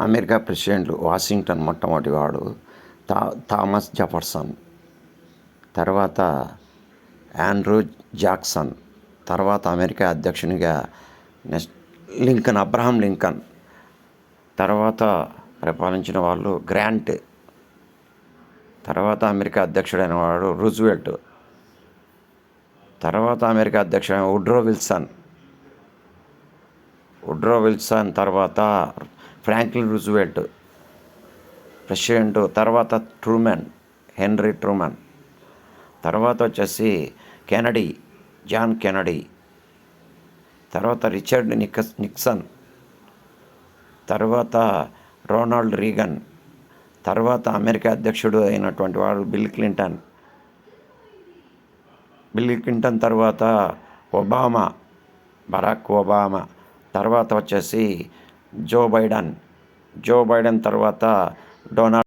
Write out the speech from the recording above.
America ప్రెసిడెంట్లు Washington మొట్టమొదటి వాడు థా థామస్ జఫర్సన్. తర్వాత ఆండ్రూ జాక్సన్. తర్వాత అమెరికా అధ్యక్షునిగా నెక్స్ట్ లింకన్ అబ్రహం లింకన్. తర్వాత పరిపాలించిన వాళ్ళు గ్రాంట్. తర్వాత అమెరికా అధ్యక్షుడైన వాడు రూజ్వెల్ట్. తర్వాత అమెరికా అధ్యక్షుడైన ఉడ్రో విల్సన్. ఉడ్రో విల్సన్ తర్వాత ఫ్రాంక్లిన్ రూజ్వెల్ట్ ప్రెసిడెంట్ తర్వాత ట్రూమెన్ హెన్రీ ట్రూమెన్. తర్వాత వచ్చేసి కెనడీ జాన్ కెనడీ. తర్వాత రిచర్డ్ నిక్స్ నిక్సన్. తర్వాత రోనాల్డ్ రీగన్. తర్వాత అమెరికా అధ్యక్షుడు అయినటువంటి వాడు బిల్ క్లింటన్. బిల్ క్లింటన్ తర్వాత ఒబామా బరాక్ ఒబామా. తర్వాత వచ్చేసి జో బైడెన్. జో బైడెన్ తర్వాత డొనాల్డ్